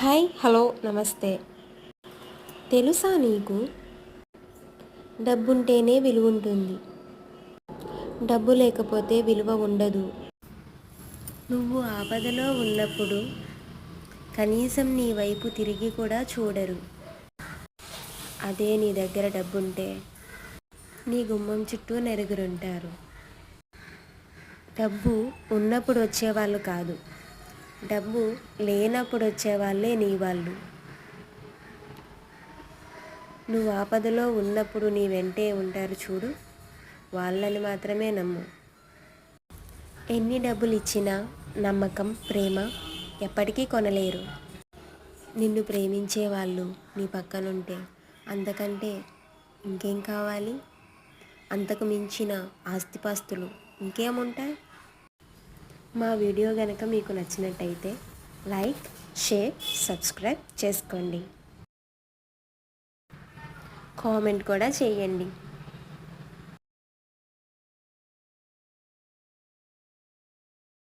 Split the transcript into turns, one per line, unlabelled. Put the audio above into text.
Hi hello నమస్తే. తెలుసా నీకు? డబ్బుంటేనే విలువ ఉంటుంది డబ్బు లేకపోతే విలువ ఉండదు. నువ్వు ఆపదలో ఉన్నప్పుడు కనీసం నీ వైపు తిరిగి కూడా చూడరు. అదే నీ దగ్గర డబ్బుంటే నీ గుమ్మం చుట్టూ నెరుగురుంటారు. డబ్బు ఉన్నప్పుడు వచ్చేవాళ్ళు కాదు. డబ్బు లేనప్పుడు వచ్చేవాళ్ళే నీ వాళ్ళు. నువ్వు ఆపదలో ఉన్నప్పుడు నీ వెంటే ఉంటారు చూడు వాళ్ళని మాత్రమే నమ్ము. ఎన్ని డబ్బులు ఇచ్చినా నమ్మకం ప్రేమ ఎప్పటికీ కొనలేరు. నిన్ను ప్రేమించే వాళ్ళు నీ పక్కనుంటే అంతకంటే ఇంకేం కావాలి? అంతకు మించిన ఆస్తిపాస్తులు ఇంకేముంటాయి? మా వీడియో కనుక మీకు నచ్చినట్టయితే లైక్ షేర్ సబ్స్క్రైబ్ చేసుకోండి. కామెంట్ కూడా చేయండి.